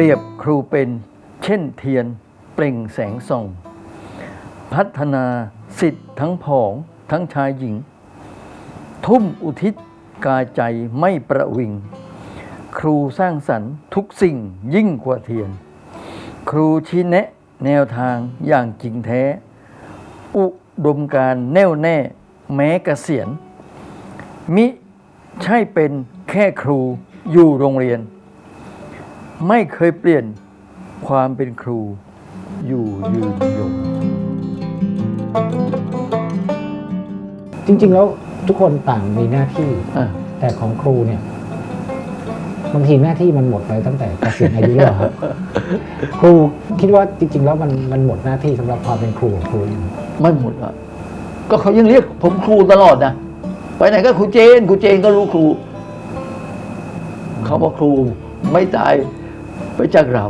รียบครูเป็นเช่นเทียนเปล่งแสงส่อง พัฒนาสิทธิ์ทั้งผองทั้งชายหญิง ทุ่มอุทิศกายใจไม่ประวิง ครูสร้างสรรค์ทุกสิ่งยิ่งกว่าเทียน ครูชี้แนะแนวทางอย่างจริงแท้ อุดมการแน่วแน่แม้เกษียณมิใช่เป็นแค่ครูอยู่โรงเรียน ไม่เคยเปลี่ยนความเป็นครูอยู่ยืนยง จริง ๆ แล้วทุกคนต่างมีหน้าที่ อะ แต่ของครูเนี่ยบางทีหน้าที่มันหมดไปตั้งแต่เกษียณอายุแล้วครับ ครูคิดว่าจริง ๆ แล้วมันมันหมดหน้าที่สำหรับความเป็นครูของครูยังไม่หมดอะ ก็เขายังเรียกผมครูตลอดนะ ไปไหนก็ครูเจนครูเจนก็รู้ครู เขาบอกครูไม่ตาย ไปจากเรา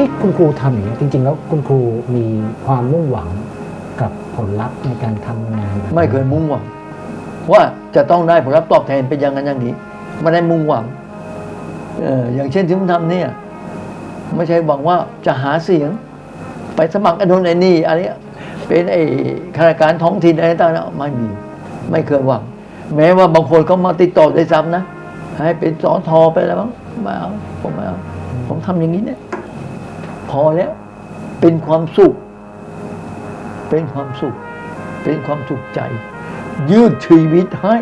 ที่คุณครูทำอย่างนี้จริง ๆ แล้วคุณครูมีความมุ่งหวังกับผลลัพธ์ในการทำงานแบบนี้ไม่เคยมุ่งหวัง ว่าจะต้องได้ผลลัพธ์ตอบแทนเป็นอย่างนั้นอย่างนี้ไม่ได้มุ่งหวังเอออย่างเช่นที่ผมทำเนี่ย ไม่ใช่หวังว่าจะหาเสียง ไปสมัครไอ้นนไอ้นี่อะไรเป็นไอ้ข้าราชการท้องถิ่นอะไรต่างๆไม่มี ไม่เคยหวัง แม้ว่าบางคนเขามาติดต่อได้วยซ้ำนะ ให้เป็นสอทอไปแล้วมั้งไม่เอาผมไม่เอาผมทำอย่างนี้เนี่ย พอแล้ว เป็นความสุข เป็นความสุข เป็นความสุขใจ ยืดชีวิตให้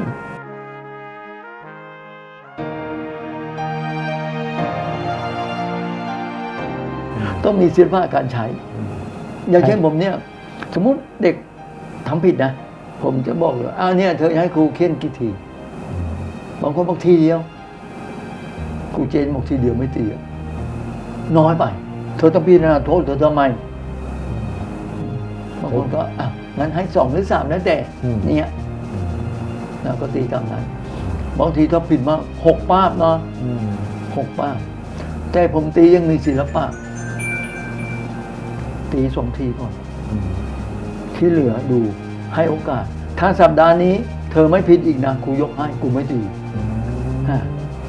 ต้องมีศิลปะการใช้ อย่างเช่นผมเนี่ย สมมุติเด็กทำผิดนะ ผมจะบอกเลยอ้าวเนี่ยเธอให้ครูเค้นกี่ที บางคนบอกทีเดียว ครูเจนบอกทีเดียวไม่ตีน้อยไป เธอต้องพิจารณาโทษเธอทำไมบางคนก็อะงั้นให้สองหรือสามแล้วแต่อืมเนี่ยเราก็ตีตามนั้นบางทีถ้าผิดมากหกป้าบเนาะอืมหกป้าบแต่ผมตียังมีศิลปะ ตีสองทีก่อนอืมที่เหลือดูให้โอกาส ถ้าสัปดาห์นี้ เธอไม่ผิดอีกนะกูยกให้กูไม่ตีฮะ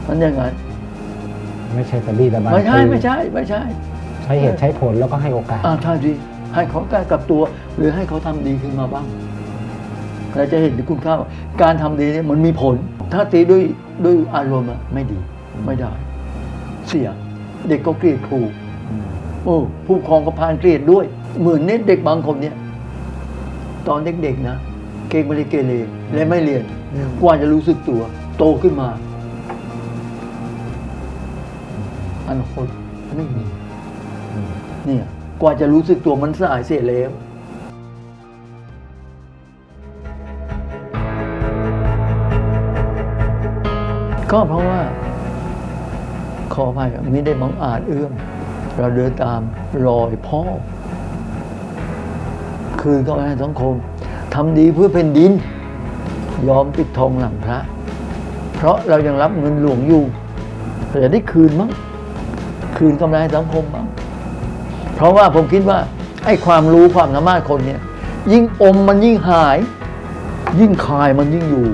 มันอย่างนั้นไม่ใช่ตะบี้ตะบันไม่ใช่คือไม่ใช่ ไม่ใช่ใช้เหตุใช้ผลแล้วก็ให้โอกาส อ่าใช่สิให้เขากล้ากลับตัว หรือให้เขาทำดีขึ้นมาบ้างเราจะเห็นถึงคุณค่าว่าการทำดีเนี่ยมันมีผล ถ้าตีด้วยด้วยอารมณ์อะไม่ดีไม่ได้ เสียเด็กก็เกลียดครู โอ้ผู้ปกครองก็พานเกลียดด้วย เหมือนเนี่ยเด็กบางคนเนี่ย ตอนเด็กๆนะ เก่งไม่ได้เกเรและไม่เรียน อืม กว่าจะรู้สึกตัว โตขึ้นมาอนาคตไม่มี เนี่ยกว่าจะรู้สึกตัวมันสายเสียแล้วก็เพราะว่า ขอภัยไม่ได้บังอาจเอื้อมเราเดินตามรอยพ่อ คืนเข้าไปให้สังคมทำดีเพื่อแผ่นดิน ยอมปิดทองหลังพระ เพราะเรายังรับเงินหลวงอยู่เราจะได้คืนมั้งคืนกำไรสังคมบ้าง เพราะว่าผมคิดว่าไอ้ความรู้ความสามารถคนเนี่ยยิ่งอมมันยิ่งหาย ยิ่งคายมันยิ่งอยู่